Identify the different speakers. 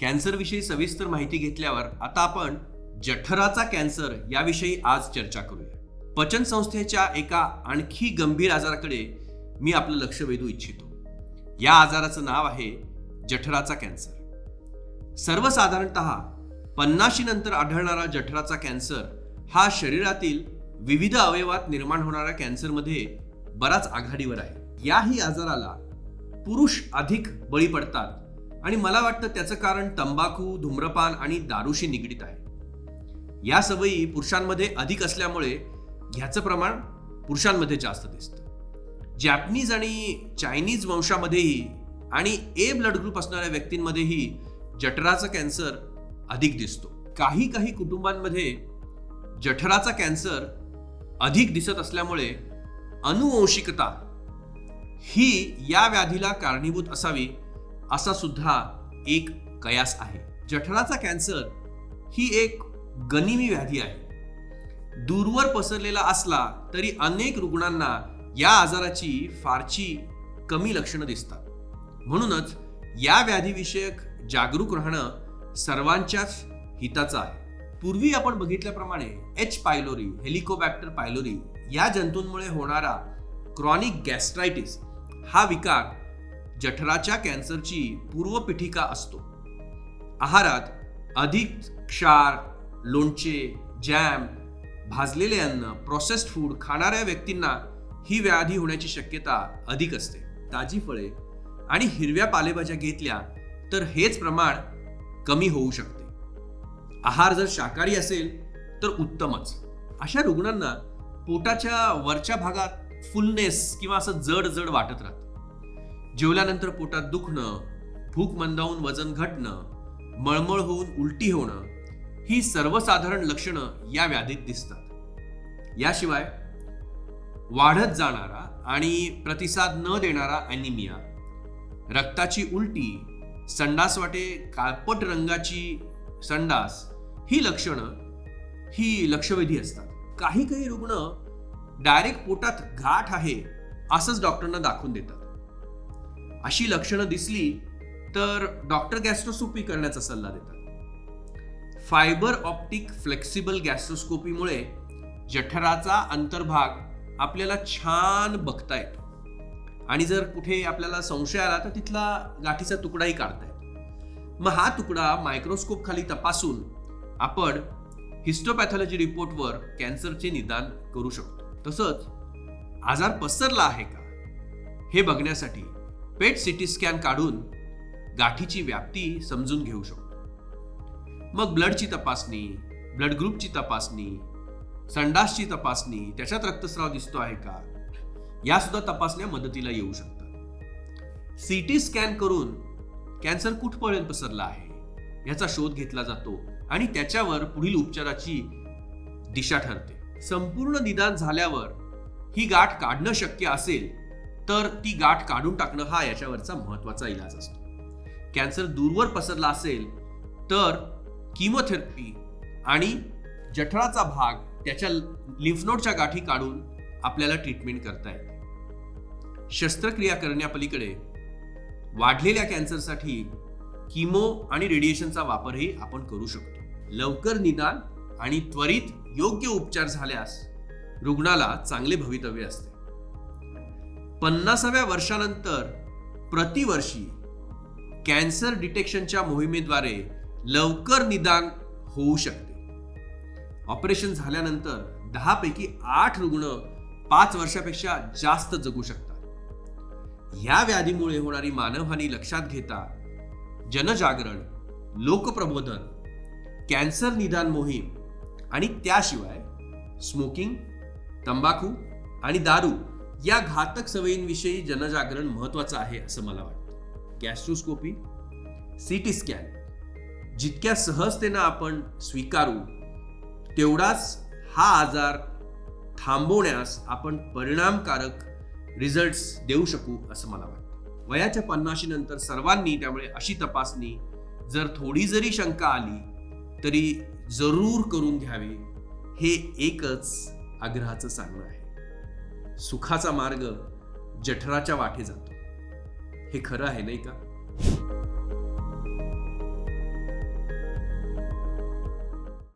Speaker 1: कॅन्सरविषयी सविस्तर माहिती घेतल्यावर आता आपण जठराचा कॅन्सर याविषयी आज चर्चा करूया. पचन संस्थेच्या एका आणखी गंभीर आजाराकडे मी आपलं लक्ष वेधू इच्छितो. या आजाराचं नाव आहे जठराचा कॅन्सर. सर्वसाधारणत पन्नाशी नंतर आढळणारा जठराचा कॅन्सर हा शरीरातील विविध अवयवात निर्माण होणाऱ्या कॅन्सरमध्ये बराच आघाडीवर आहे. याही आजाराला पुरुष अधिक बळी पडतात आणि मला वाटतं त्याचं कारण तंबाखू धूम्रपान आणि दारूशी निगडीत आहे. या सवयी पुरुषांमध्ये अधिक असल्यामुळे ह्याचं प्रमाण पुरुषांमध्ये जास्त दिसतं. जॅपनीज आणि चायनीज वंशामध्येही आणि ए ब्लड ग्रुप असणाऱ्या व्यक्तींमध्येही जठराचा कॅन्सर अधिक दिसतो. काही काही कुटुंबांमध्ये जठराचा कॅन्सर अधिक दिसत असल्यामुळे अनुवंशिकता ही या व्याधीला कारणीभूत असावी असा सुद्धा एक कयास आहे. जठराचा कॅन्सर ही एक गनिमी व्याधी आहे. दूरवर पसरलेला असला तरी अनेक रुग्णांना या आजाराची फारची कमी लक्षणं दिसतात. म्हणूनच या व्याधीविषयक जागरूक राहणं सर्वांच्याच हिताचं आहे. पूर्वी आपण बघितल्याप्रमाणे एच पायलोरी हेलिकोबॅक्टर पायलोरी या जंतूंमुळे होणारा क्रॉनिक गॅस्ट्रायटिस हा विकार जठराच्या कॅन्सरची पूर्वपीठिका असतो. आहारात अधिक क्षार लोणचे जॅम भाजलेले अन्न प्रोसेस्ड फूड खाणाऱ्या व्यक्तींना ही व्याधी होण्याची शक्यता अधिक असते. ताजी फळे आणि हिरव्या पालेभाज्या घेतल्या तर हेच प्रमाण कमी होऊ शकते. आहार जर शाकाहारी असेल तर उत्तमच. अशा रुग्णांना पोटाच्या वरच्या भागात फुलनेस किंवा असं जड जड वाटत राहतं. जेवल्यानंतर पोटात दुखणं भूक मंदावून वजन घटणं मळमळ होऊन उलटी होणं ही सर्वसाधारण लक्षणं या व्याधीत दिसतात. याशिवाय वाढत जाणारा आणि प्रतिसाद न देणारा अॅनिमिया रक्ताची उलटी संडास वाटे काळपट रंगाची संडास ही लक्षणं ही लक्षवेधी असतात. काही काही रुग्ण डायरेक्ट पोटात गाठ आहे असंच डॉक्टरांना दाखवून देतात. अशी लक्षणं दिसली तर डॉक्टर गॅस्ट्रोस्कोपी करण्याचा सल्ला देतात. फायबर ऑप्टिक फ्लेक्सिबल गॅस्ट्रोस्कोपीमुळे जठराचा अंतर्भाग आपल्याला छान बघता येतो. आणि जर कुठे आपल्याला संशय आला तर तिथला गाठीचा तुकडाही काढता येतो. मग हा तुकडा मायक्रोस्कोप खाली तपासून आपण हिस्टोपॅथॉलॉजी रिपोर्टवर कॅन्सरचे निदान करू शकतो. तसंच आजार पसरला आहे का हे बघण्यासाठी पेट सिटी स्कॅन काढून गाठीची व्याप्ती समजून घेऊ शकतो. मग ब्लडची तपासणी ब्लड ग्रुपची तपासणी संडासची तपासणी त्याच्यात रक्तस्राव दिसतो आहे का? या सुद्धा तपासण्या मदतीला येऊ शकतात. सीटी स्कॅन करून कॅन्सर कुठपर्यंत पसरला आहे याचा शोध घेतला जातो आणि त्याच्यावर पुढील उपचाराची दिशा ठरते. संपूर्ण निदान झाल्यावर ही गाठ काढणं शक्य असेल तर ती गाठ काढून टाकणं हा याच्यावरचा महत्त्वाचा इलाज असतो. कॅन्सर दूरवर पसरला असेल तर किमोथेरपी आणि जठराचा भाग त्याच्या लिम्फनोडच्या गाठी काढून आपल्याला ट्रीटमेंट करता येते. शस्त्रक्रिया करण्यापलीकडे वाढलेल्या कॅन्सरसाठी किमो आणि रेडिएशनचा वापरही आपण करू शकतो. लवकर निदान आणि त्वरित योग्य उपचार झाल्यास रुग्णाला चांगले भवितव्य असते. पन्नासाव्या वर्षानंतर प्रतिवर्षी कॅन्सर डिटेक्शनच्या मोहिमेद्वारे लवकर निदान होऊ शकते. ऑपरेशन झाल्यानंतर दहा पैकी आठ रुग्ण पाच वर्षापेक्षा जास्त जगू शकतात. या व्याधीमुळे होणारी मानवहानी लक्षात घेता जनजागरण लोकप्रबोधन कॅन्सर निदान मोहीम आणि त्याशिवाय स्मोकिंग तंबाखू आणि दारू या घातक सवयींविषयी जनजागरण महत्वाचं आहे असं मला वाटतं. गॅस्ट्रोस्कोपी सीटी स्कॅन जितक्या सहजतेनं आपण स्वीकारू तेवढाच हा आजार थांबवण्यास आपण परिणामकारक रिझल्ट्स देऊ शकू असं मला वाटतं. वयाच्या पन्नाशी नंतर सर्वांनी त्यामुळे अशी तपासणी जर थोडी जरी शंका आली तरी जरूर करून घ्यावी हे एकच आग्रहाचं सांगणं आहे. सुखाचा मार्ग जठराच्या वाटे जातो. हे खरं आहे नाही का?